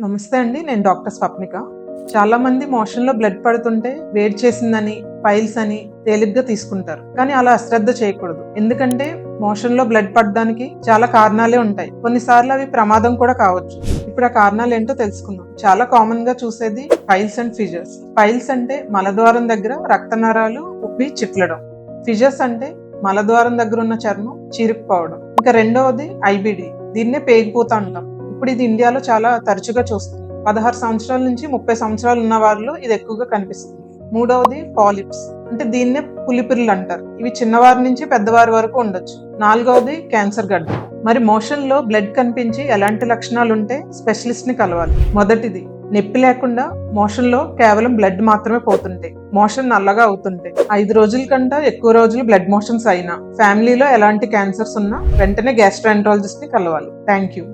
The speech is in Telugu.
నమస్తే అండి నేను డాక్టర్ స్వప్నిక. చాలా మంది బ్లడ్ పడుతుంటే వేడి చేసిందని పైల్స్ అని తేలిగ్గా తీసుకుంటారు. కానీ అలా అశ్రద్ధ చేయకూడదు. ఎందుకంటే మోషన్లో బ్లడ్ పడడానికి చాలా కారణాలే ఉంటాయి. కొన్నిసార్లు అవి ప్రమాదం కూడా కావచ్చు. ఇప్పుడు ఆ కారణాలు ఏంటో తెలుసుకుందాం. చాలా కామన్గా చూసేది పైల్స్ అండ్ ఫిజర్స్. పైల్స్ అంటే మలద్వారం దగ్గర రక్తనరాలు ఉబ్బి చిట్లడం. ఫిజర్స్ అంటే మలద్వారం దగ్గర ఉన్న చర్మం చీరుకుపోవడం. ఇంకా రెండవది ఐబిడి. దీన్నే పేగిపోతా అంటాం. ఇప్పుడు ఇది ఇండియాలో చాలా తరచుగా చూస్తుంది. పదహారు సంవత్సరాల నుంచి ముప్పై సంవత్సరాలు ఉన్న వారిలో ఇది ఎక్కువగా కనిపిస్తుంది. మూడవది పాలిప్స్. అంటే దీన్నే పులిపిర్లు అంటారు. ఇవి చిన్నవారి నుంచి పెద్దవారి వరకు ఉండొచ్చు. నాలుగవది క్యాన్సర్ గడ్డ. మరి మోషన్లో బ్లడ్ కనిపించి ఎలాంటి లక్షణాలు ఉంటే స్పెషలిస్ట్ని కలవాలి. మొదటిది నొప్పి లేకుండా మోషన్లో కేవలం బ్లడ్ మాత్రమే పోతుంటే మోషన్ నల్లగా అవుతుంటే. ఐదు రోజుల కంటే ఎక్కువ రోజులు బ్లడ్ మోషన్స్ అయినా ఫ్యామిలీలో ఎలాంటి క్యాన్సర్స్ ఉన్నా వెంటనే గ్యాస్ట్రాంట్రాలజిస్ట్ని కలవాలి. Thank you.